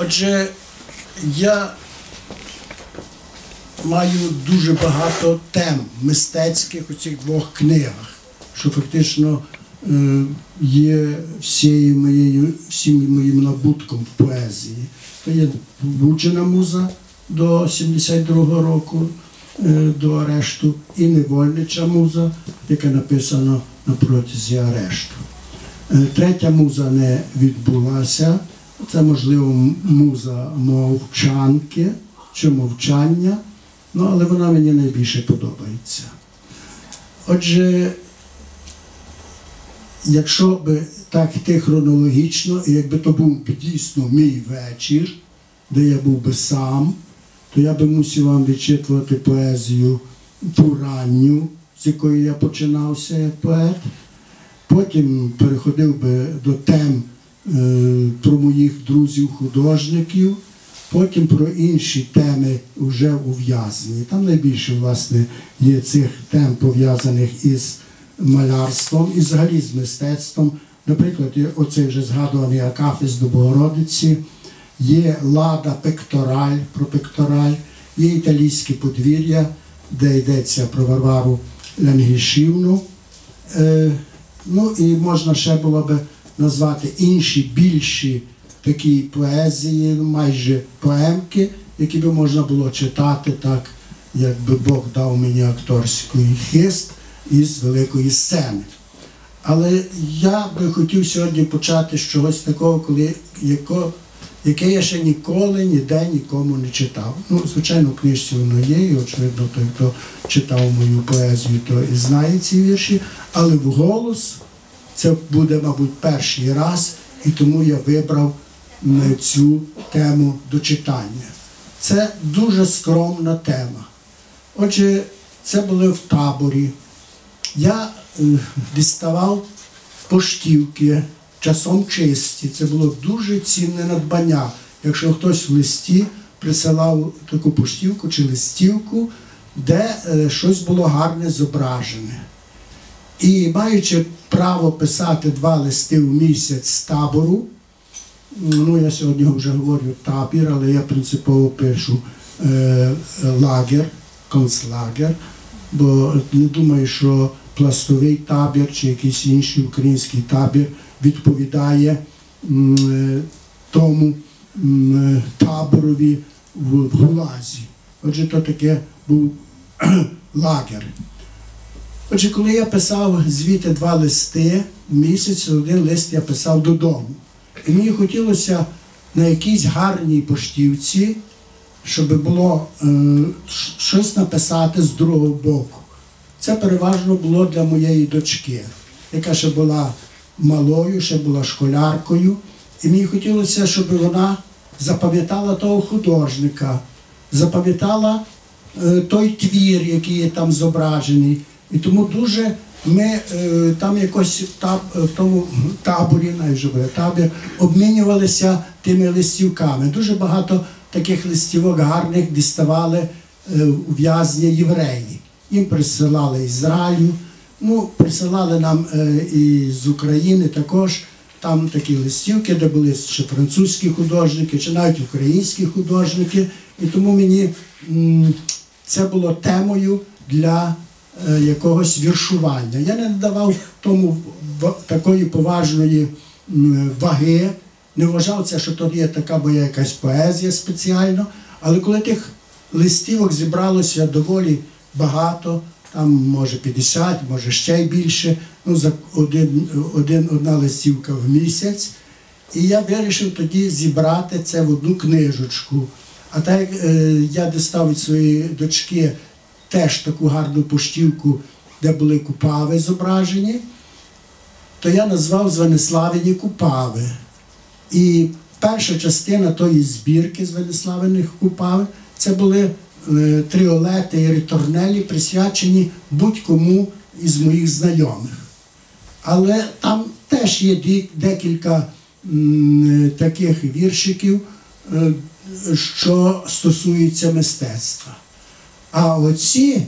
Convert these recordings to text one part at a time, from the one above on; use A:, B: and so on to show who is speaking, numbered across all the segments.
A: Отже, я маю дуже багато тем мистецьких у цих двох книгах, що фактично е, є всією моєю, всім моїм набутком в поезії. То є Буджена муза до 72-го року е, до арешту, і невольнича муза, яка написана на протязі арешту. Е, Третя муза не відбулася. Це, можливо, муза мовчанки чи мовчання, ну, але вона мені найбільше подобається. Отже, якщо би так йти хронологічно, і якби то був дійсно мій вечір, де я був би сам, то я би мусив вам відчитувати поезію ту ранню, з якої я починався як поет. Потім переходив би до тем про моїх друзів-художників, потім про інші теми вже ув'язнені. Там найбільше власне є цих тем пов'язаних із малярством і взагалі з мистецтвом. Наприклад, оцей вже згадуваний Акафіс до Богородиці, є Лада Пектораль про пектораль, є італійське подвір'я, де йдеться про Варвару Лянгішівну. Е, Ну і можна ще було би назвати інші більші такі поезії, ну, майже поемки, які би можна було читати так, якби Бог дав мені акторський хист із великої сцени. Але я би хотів сьогодні почати з чогось такого, коли, яко, яке я ще ніколи ніде нікому не читав. Ну, звичайно, в книжці воно є, і очевидно, той, хто читав мою поезію, то і знає ці вірші, але вголос це буде, мабуть, перший раз, і тому я вибрав цю тему до читання. Це дуже скромна тема. Отже, це були в таборі. Я е, діставав поштівки часом чисті. Це було дуже цінне надбання. Якщо хтось в листі присилав таку поштівку чи листівку, де е, щось було гарне зображене. І маючи право писати два листи в місяць з табору, ну я сьогодні вже говорю табір, але я принципово пишу е, лагер, концлагер, бо не думаю, що пластовий табір чи якийсь інший український табір відповідає е, тому е, таборові в, в Гулазі. Отже, то таке був лагер. Отже, коли я писав звідти два листи в місяць, один лист я писав додому. І мені хотілося на якійсь гарній поштівці, щоб було е, щось написати з другого боку. Це переважно було для моєї дочки, яка ще була малою, ще була школяркою. І мені хотілося, щоб вона запам'ятала того художника, запам'ятала е, той твір, який є там зображений. І тому дуже ми е, там якось таб, в тому таборі, найживе табір, обмінювалися тими листівками. Дуже багато таких листівок гарних діставали е, ув'язні євреї. Їм присилали Ізраїлю, ну, присилали нам е, і з України також. Там такі листівки, де були ще французькі художники, чи навіть українські художники. І тому мені це було темою для е, якогось віршування. Я не надавав тому такої поважної ваги, не вважав це, що то є така моя якась поезія спеціально. Але коли тих листівок зібралося доволі багато, там може 50, може ще й більше, ну за один, один, одна листівка в місяць. І я вирішив тоді зібрати це в одну книжечку. А так як е, я дістав від своєї дочки теж таку гарну поштівку, де були купави зображені, то я назвав Звениславині Купави. І перша частина тої збірки з Купави це були е, тріолети і ritornelli, присвячені будь-кому із моїх знайомих. Але там теж є декілька таких віршиків, е, що стосуються мистецтва. А оці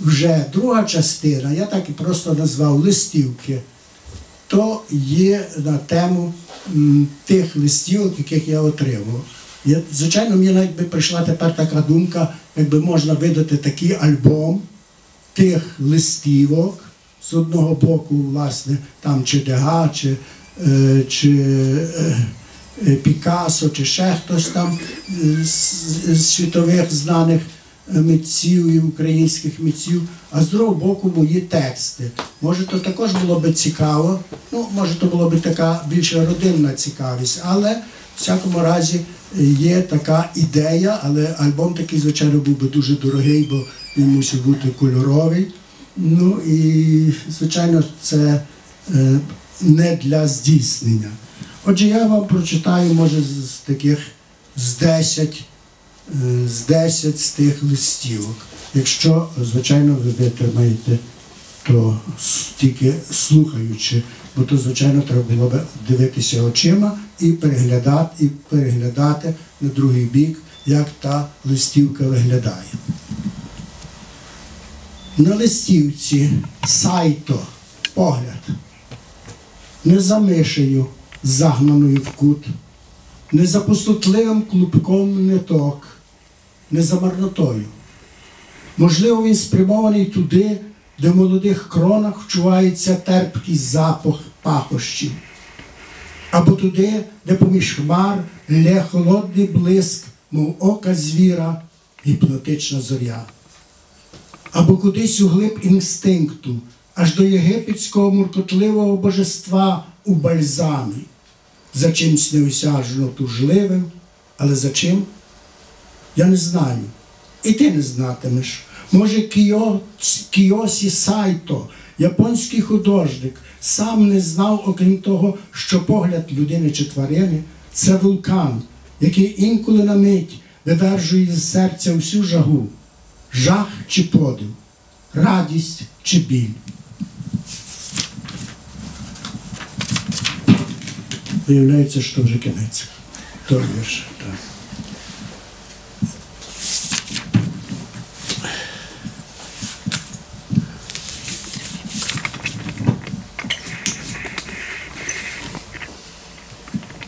A: вже друга частина, я так і просто назвав листівки, то є на тему тих листівок, яких я отримав. Я, звичайно, мені навіть би прийшла тепер така думка, якби можна видати такий альбом тих листівок з одного боку, власне, там чи Дега, чи, е, чи е, е, Пікассо, чи ще хтось там е, з, з світових знаних е, митців і українських митців, а з другого боку мої тексти. Може, то також було би цікаво, ну, може, то було б така більше родинна цікавість, але в всякому разі є така ідея, але альбом такий, звичайно, був би дуже дорогий, бо він мусив бути кольоровий. Ну і, звичайно, це е, не для здійснення. Отже, я вам прочитаю, може, з, таких з 10, е, з 10 з тих листівок. Якщо, звичайно, ви витримаєте, то тільки слухаючи, бо то, звичайно, треба було б дивитися очима і переглядати, і переглядати на другий бік, як та листівка виглядає. На листівці сайто погляд, не за мишею, загнаною в кут, не за пустотливим клубком ниток, не за марнотою. Можливо, він спрямований туди, де в молодих кронах вчувається терпкий запах пахощів, або туди, де поміж хмар лє холодний блиск, мов ока звіра, гіпнотична зоря або кудись у глиб інстинкту, аж до єгипетського муркотливого божества у бальзамі, за чимсь неосяжно тужливим, але за чим? Я не знаю. І ти не знатимеш. Може, Кіо, Кіосі Сайто, японський художник, сам не знав, окрім того, що погляд людини чи тварини це вулкан, який інколи на мить видержує з серця всю жагу жах чи подив, радість чи біль. Виявляється, що вже кінець. То вірш, так.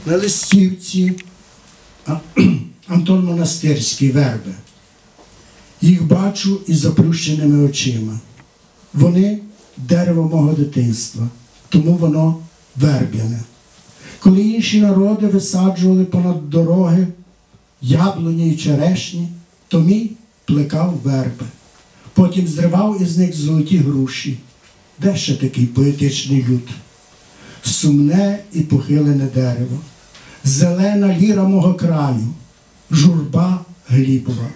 A: На листівці Антон Монастирський верби. Їх бачу із заплющеними очима. Вони дерево мого дитинства, тому воно верб'яне. Коли інші народи висаджували понад дороги яблуні і черешні, то мій плекав верби. Потім зривав із них золоті груші. Де ще такий поетичний люд? Сумне і похилене дерево, зелена ліра мого краю, журба глібова.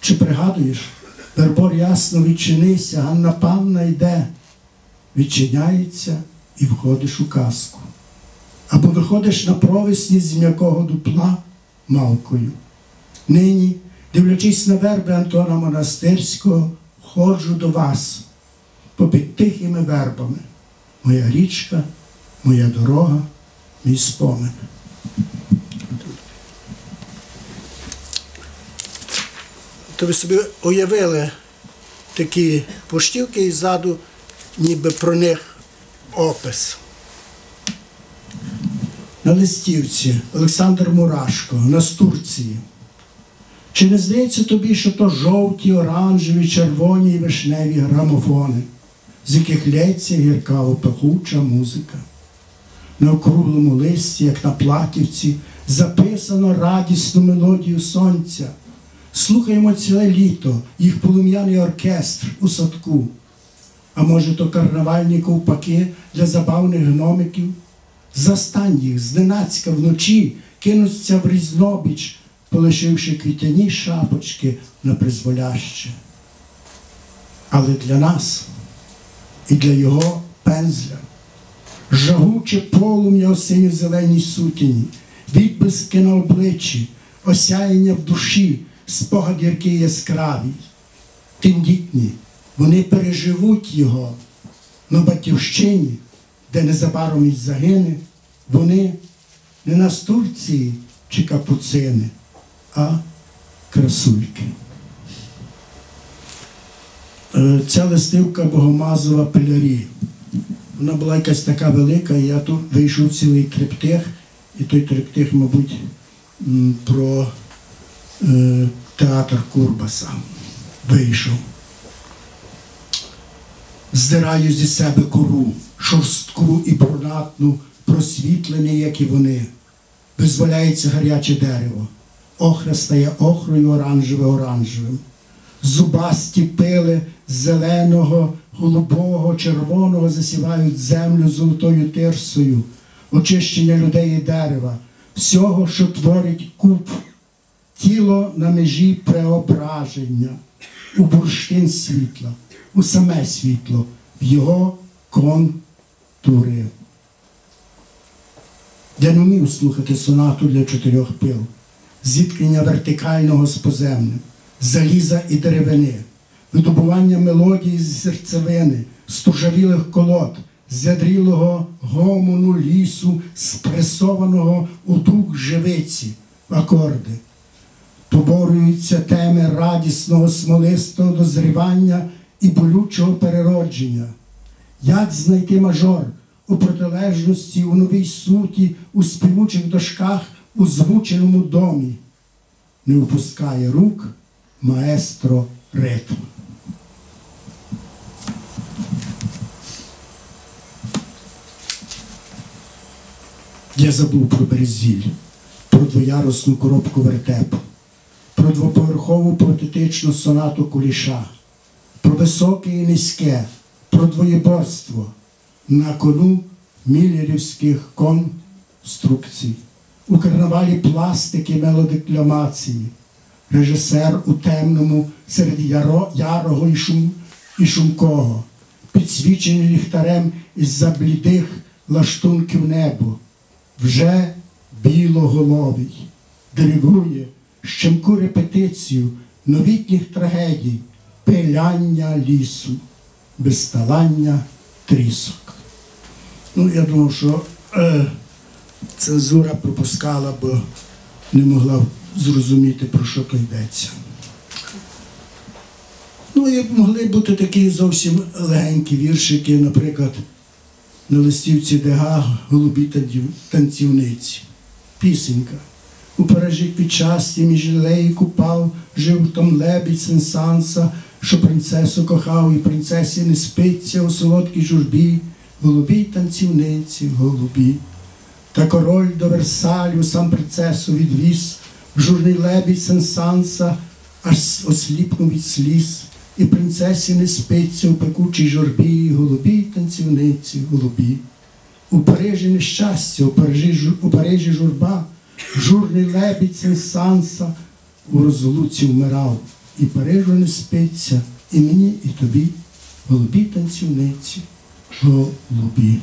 A: Чи пригадуєш, Вербор ясно відчинися, Ганна панна йде, відчиняється і входиш у казку. Або виходиш на провесні з м'якого дупла малкою. Нині, дивлячись на верби Антона Монастирського, ходжу до вас попід тихими вербами. Моя річка, моя дорога, мій спомин. То ви собі уявили такі поштівки і ззаду, ніби про них опис. На листівці Олександр Мурашко, на Турції. Чи не здається тобі, що то жовті, оранжеві, червоні і вишневі грамофони, з яких лється гіркаво пахуча музика? На округлому листі, як на платівці, записано радісну мелодію сонця. Слухаємо ціле літо їх полум'яний оркестр у садку. А може, то карнавальні ковпаки для забавних гномиків? Застань їх зненацька вночі, кинуться в різнобіч, полишивши квітяні шапочки на призволяще. Але для нас і для його пензля жагуче полум'я у синьо-зеленій сутіні, відблиски на обличчі, осяяння в душі, спогад яркий яскравий. Тендітні, вони переживуть його на батьківщині, де незабаром і загине, вони не настурції чи капуцини, а красульки. Е, Ця листивка Богомазова Пелярі. Вона була якась така велика, і я тут вийшов цілий триптих, і той триптих, мабуть, про театр Курбаса. Вийшов. Здираю зі себе кору, шорстку і брунатну, просвітлений, як і вони. Визволяється гаряче дерево. Охра стає охрою, оранжеве оранжевим. Зубасті пили зеленого, голубого, червоного засівають землю золотою тирсою, очищення людей і дерева, всього, що творить куб, тіло на межі преображення, у бурштин світла, у саме світло, в його контури. Я не вмів слухати сонату для чотирьох пил, зіткнення вертикального з поземним, заліза і деревини, видобування мелодії з серцевини, стужавілих колод, зядрілого гомону лісу, спресованого у дух живиці, акорди. Поборюються теми радісного смолистого дозрівання і болючого переродження. Як знайти мажор у протилежності, у новій суті, у співучих дошках, у звученому домі? Не впускає рук маестро ритм. Я забув про березіль, про двоярусну коробку вертепу, про двоповерхову протетичну сонату куліша, про високе і низьке, про двоєборство на кону міллерівських конструкцій, у карнавалі пластики мелодекламації, режисер у темному серед яро, ярого і, шум, і шумкого, підсвічений ліхтарем із-за блідих лаштунків небо, вже білоголовий, диригує щемку репетицію новітніх трагедій, пиляння лісу, безталання трісок. Ну, я думав, що е, цензура пропускала, бо не могла зрозуміти, про що то йдеться. Ну, і могли бути такі зовсім легенькі віршики, наприклад, на листівці Дега голубі танцівниці. Пісенька. У під часті між леї купав, жив там лебідь сенсанса, що принцесу кохав, і принцесі не спиться у солодкій журбі, голубій танцівниці, голубі. Та король до Версалю сам принцесу відвіз, журний лебідь сенсанса, аж осліпнув від сліз, і принцесі не спиться у пекучій журбі, голубій танцівниці, голубі. У Парижі нещастя, у Парижі, у Парижі журба, журний лебідь сенсанса у розлуці вмирав. І Парижу не спиться, і мені, і тобі, голубі танцівниці, голубі.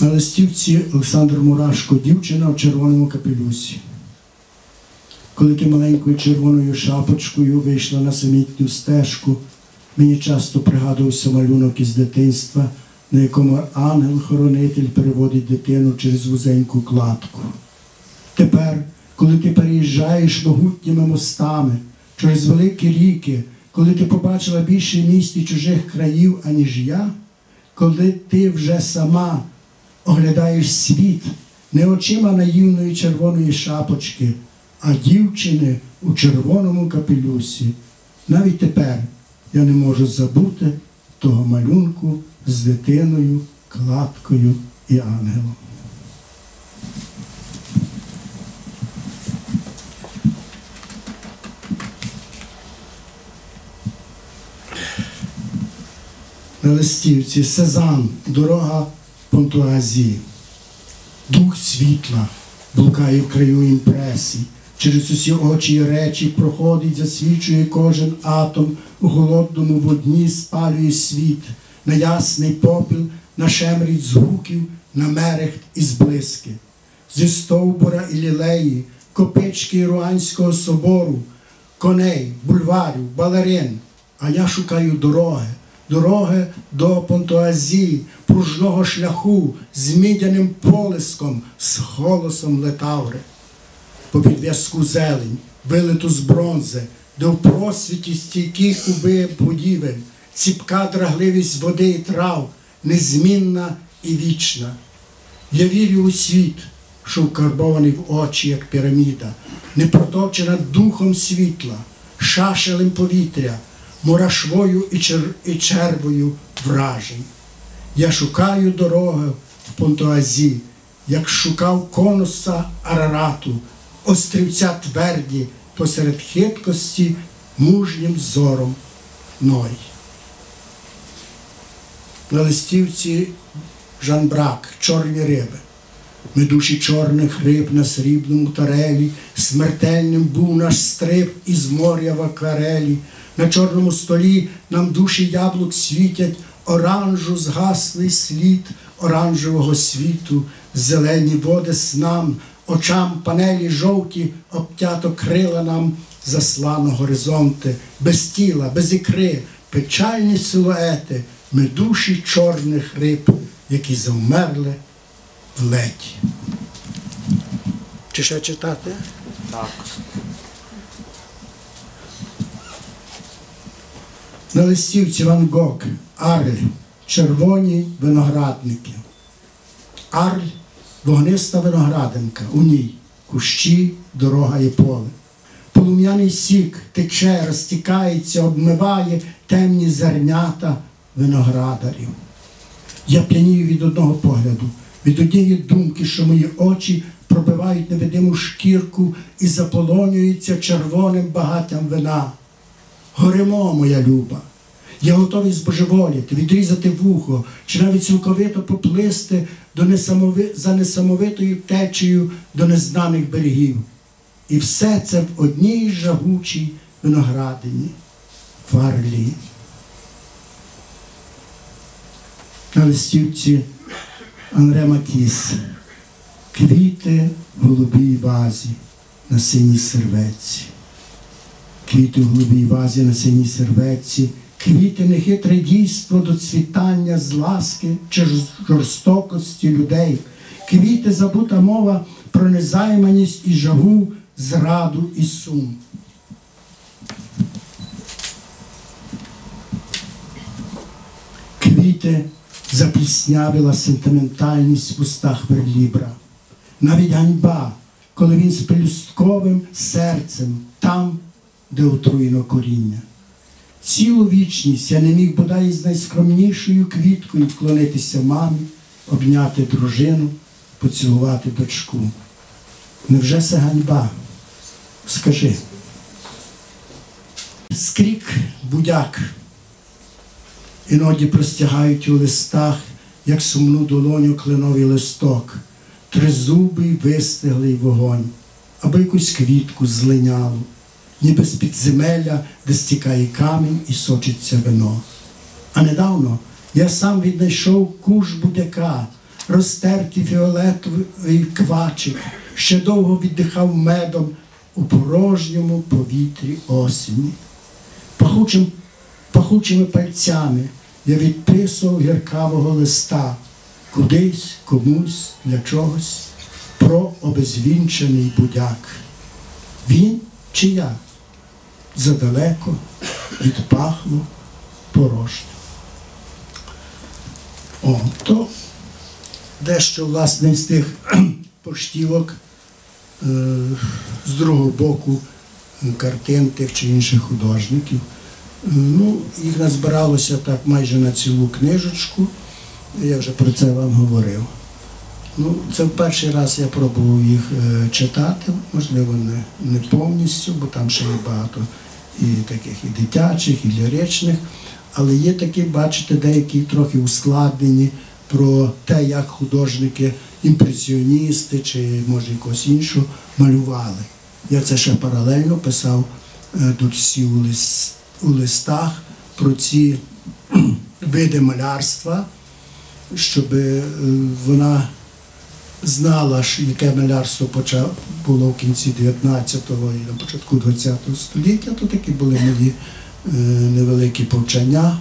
A: На листівці Олександр Мурашко, дівчина в червоному капелюсі. Коли ти маленькою червоною шапочкою вийшла на самітню стежку, мені часто пригадувався малюнок із дитинства, на якому ангел-хоронитель переводить дитину через вузеньку кладку. Тепер, коли ти переїжджаєш могутніми мостами через великі ріки, коли ти побачила більше місць і чужих країв, аніж я, коли ти вже сама оглядаєш світ не очима наївної червоної шапочки, а дівчини у червоному капелюсі. Навіть тепер я не можу забути того малюнку з дитиною, кладкою і ангелом. На листівці Сезанн, дорога Понтуазії. Дух світла блукає в краю імпресій, через усі очі і речі проходить, засвічує кожен атом у голодному водні, спалює світ, на ясний попіл, на шемріть звуків, на мерехт і зблиски. Зі стовбура і лілеї, копички Руанського собору, коней, бульварів, балерин. А я шукаю дороги, дороги до Понтуазії, пружного шляху з мідяним полиском, з голосом летаври. По підв'язку зелень, вилиту з бронзи, де в просвіті стійких уби будівель, ціпка драгливість води і трав, незмінна і вічна. Я вірю у світ, що вкарбований в очі, як піраміда, не проточена духом світла, шашелем повітря, мурашвою і, чер... і червою вражень. Я шукаю дороги в Понтуазі, як шукав конуса Арарату, острівця тверді посеред хиткості мужнім зором Ной. На листівці Жан Брак, чорні риби. Ми душі чорних риб на срібному тарелі, смертельним був наш стрип із моря в акварелі. На чорному столі нам душі яблук світять, оранжу згаслий слід оранжевого світу, зелені води снам, очам панелі жовті, обтято крила нам заслано горизонти, без тіла, без ікри, печальні силуети, ми душі чорних риб, які завмерли в леті. Чи ще читати?
B: Так.
A: На листівці Ван Гог, Арль, червоні виноградники. Арль вогниста виноградинка, у ній кущі, дорога і поле. Полум'яний сік тече, розтікається, обмиває темні зернята виноградарів. Я п'янію від одного погляду, від однієї думки, що мої очі пробивають невидиму шкірку і заполонюються червоним багаттям вина. Горимо, моя люба. Я готовий збожеволіти, відрізати вухо, чи навіть цілковито поплисти до несамови... за несамовитою течею до незнаних берегів. І все це в одній жагучій виноградині Фарлі. На листівці Анре Матіс. Квіти в голубій вазі на синій серветці. Квіти в голубій вазі на синій серветці, квіти нехитре дійство до цвітання з ласки чи жорстокості людей, квіти забута мова про незайманість і жагу, зраду і сум. Квіти запліснявила сентиментальність в устах верлібра. Навіть ганьба, коли він з пелюстковим серцем там, де отруєно коріння. Цілу вічність я не міг бодай з найскромнішою квіткою вклонитися мамі, обняти дружину, поцілувати дочку. Невже це ганьба? Скажи. Скрік будяк. Іноді простягають у листах, як сумну долоню кленовий листок, тризубий вистиглий вогонь, або якусь квітку злинялу, ніби з підземелля, де стікає камінь і сочиться вино. А недавно я сам віднайшов куш будяка, розтертий фіолетовий квачик, ще довго віддихав медом у порожньому повітрі осені. Пахучим, пахучими пальцями я відписував гіркавого листа кудись, комусь, для чогось про обезвінчений будяк. Він чи я? Задалеко відпахло порожньо. О, то дещо власне з тих поштівок е, з другого боку е, картин тих чи інших художників. Е, Ну, їх назбиралося так майже на цілу книжечку. Я вже про це вам говорив. Ну, це в перший раз я пробував їх е, читати, можливо, не, не повністю, бо там ще є багато і таких і дитячих, і ліричних. Але є такі, бачите, деякі трохи ускладнені про те, як художники, імпресіоністи чи може якось іншого малювали. Я це ще паралельно писав е, тут всі у, лист, у листах про ці види малярства, щоб е, вона знала, яке малярство почав, було в кінці 19-го і на початку 20-го століття, то такі були мої е, невеликі повчання.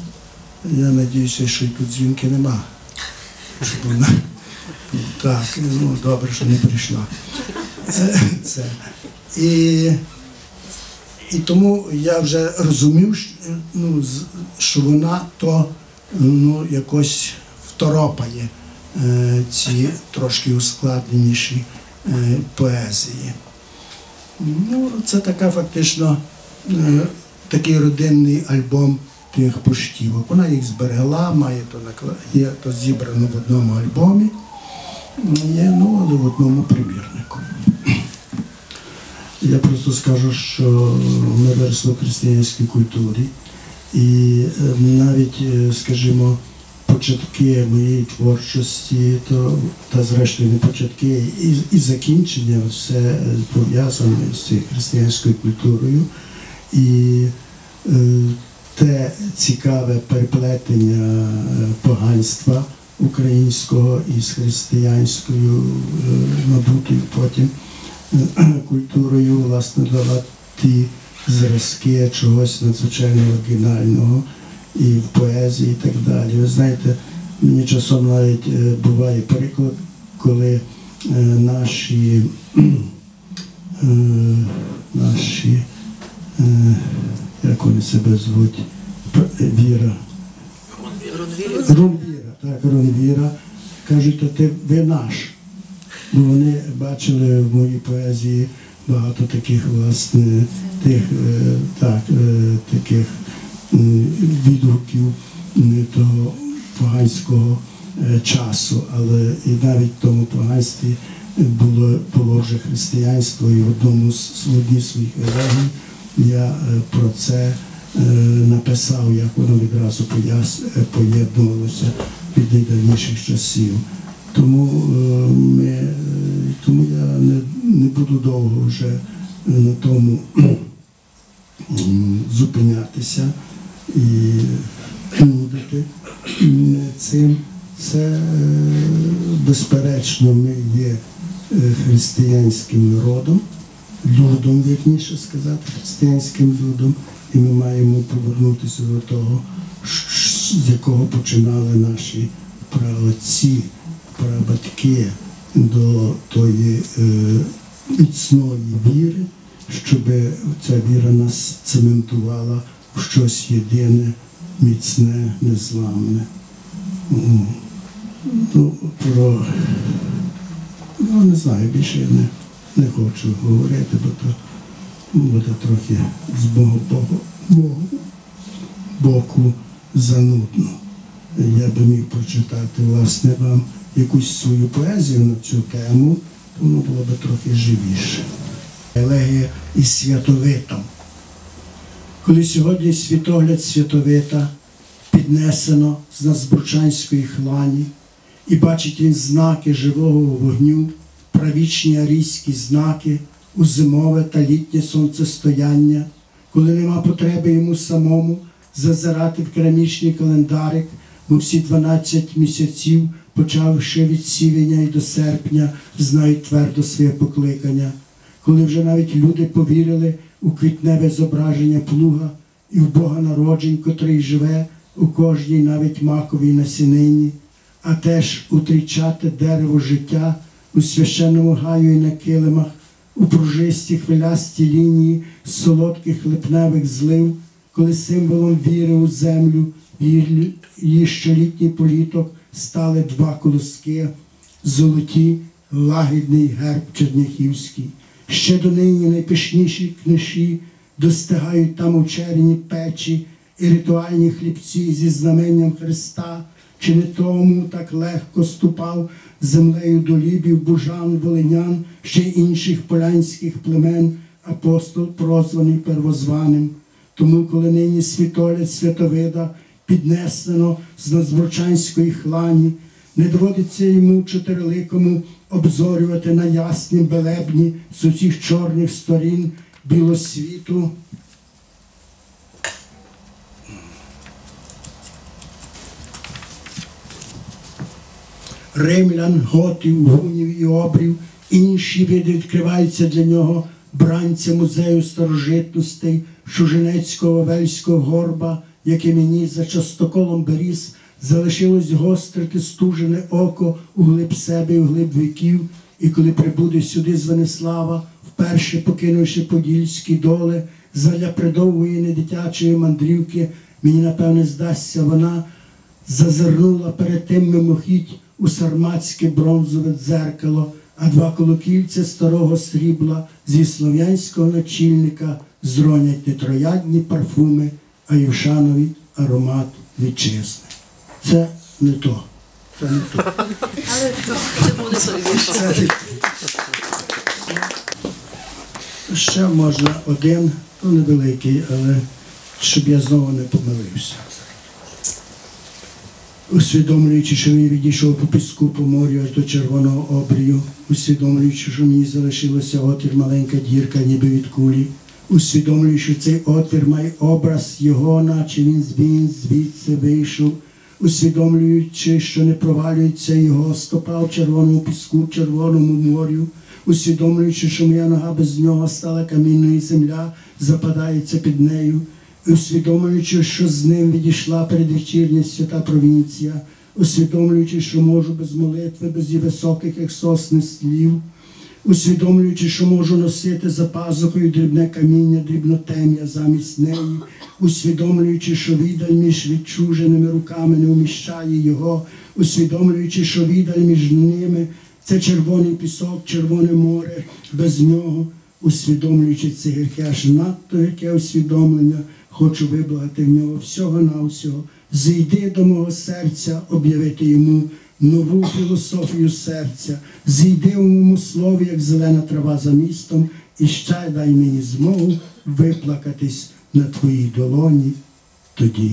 A: Я сподіваюся, що і тут дзвінки нема. Так, ну добре, що не прийшла. Е. І тому я вже розумів, що, ну, вона то ну, якось второпає ці трошки ускладненіші е, поезії. Ну, це така фактично е, такий родинний альбом тих поштівок. Вона їх зберегла, має то є то зібрано в одному альбомі, є, ну, але в одному примірнику. Я просто скажу, що ми виросли в християнській культурі, і е, навіть, е, скажімо, початки моєї творчості, то та зрештою не початки, і, і закінчення все пов'язане з цією християнською культурою. І е, те цікаве переплетення е, поганства українського із християнською, е, набутою потім е, культурою, власне, дала ті зразки чогось надзвичайно оригінального і в поезії, і так далі. Ви знаєте, мені часом навіть е, буває приклад, коли е, наші, е, наші як вони себе звуть, Віра. Ронвіра, так, Ронвіра. Кажуть, то ти ви наш. Бо вони бачили в моїй поезії багато таких, власне, тих, так, таких відгуків м, того поганського е, часу. Але і навіть в тому поганстві було, вже християнство, і в одному з одній своїх елегій я е, про це е, написав, як воно відразу е, поєднувалося від найдавніших часів. Тому, е, ми, е, тому я не, не буду довго вже на тому зупинятися і нудити цим. Це е, безперечно ми є е, християнським народом, людом, вірніше сказати, християнським людом, і ми маємо повернутися до того, з якого починали наші праотці, прабатьки до тої е, міцної віри, щоб ця віра нас цементувала в щось єдине, міцне, незламне. Ну, про Ну, не знаю, більше я не, не хочу говорити, бо то буде трохи з мого боку, мого боку занудно. Я би міг прочитати власне вам якусь свою поезію на цю тему, то воно було би трохи живіше. Елегія із святовитом. Коли сьогодні світогляд святовита піднесено з Назбурчанської хлані, і бачить він знаки живого вогню, правічні арійські знаки, у зимове та літнє сонцестояння, коли нема потреби йому самому зазирати в керамічний календарик, бо всі 12 місяців, почавши від сівеня і до серпня, знають твердо своє покликання, коли вже навіть люди повірили у квітневе зображення плуга і в Бога народжень, котрий живе у кожній навіть маковій насінині, а теж утрічати дерево життя у священному гаю і на килимах, у пружисті хвилясті лінії солодких липневих злив, коли символом віри у землю, її щолітній політок стали два колоски, золоті, лагідний герб черняхівський. Ще донині найпишніші книжі достигають там у черні печі і ритуальні хлібці зі знаменням Христа, чи не тому так легко ступав землею до лібів, бужан, волинян, ще й інших полянських племен, апостол, прозваний первозваним. Тому, коли нині світолець святовида піднесено з Надзборчанської хлані, не доводиться йому чотириликому обзорювати на ясні белебні з усіх чорних сторін білосвіту. римлян, готів, гунів і обрів, інші види відкриваються для нього бранця музею старожитностей, Шуженецького Вавельського горба, яке мені за частоколом беріз залишилось гострити стужене око у глиб себе і у глиб віків, і коли прибуде сюди з вперше покинувши подільські доли, задля придовгої недитячої мандрівки, мені напевне здасться, вона зазирнула перед тим мимохідь у сарматське бронзове дзеркало, а два колокільця старого срібла зі слов'янського начільника зронять не троядні парфуми, а Євшанові аромат вітчизни. Це не то. Це не то.
B: Але це буде солідніше.
A: Ще можна один, ну невеликий, але щоб я знову не помилився. Усвідомлюючи, що він відійшов по піску по морю аж до червоного обрію, усвідомлюючи, що мені залишилося отвір маленька дірка, ніби від кулі, усвідомлюючи, що цей отвір має образ його, наче він звідси вийшов, усвідомлюючи, що не провалюється його стопа в червоному піску, в червоному морю, усвідомлюючи, що моя нога без нього стала камінною, земля западається під нею, усвідомлюючи, що з ним відійшла передвечірня свята провінція, усвідомлюючи, що можу без молитви, без її високих як сосни слів, усвідомлюючи, що можу носити за пазухою дрібне каміння, дрібнотем'я замість неї, усвідомлюючи, що віддаль між відчуженими руками не вміщає його, усвідомлюючи, що віддаль між ними це червоний пісок, червоне море, без нього, усвідомлюючи це гірке, аж надто гірке усвідомлення, хочу виблагати в нього всього на всього. Зійди до мого серця, об'явити йому нову філософію серця, зійди у моєму слові, як зелена трава за містом, і ще дай мені змогу виплакатись на твоїй долоні тоді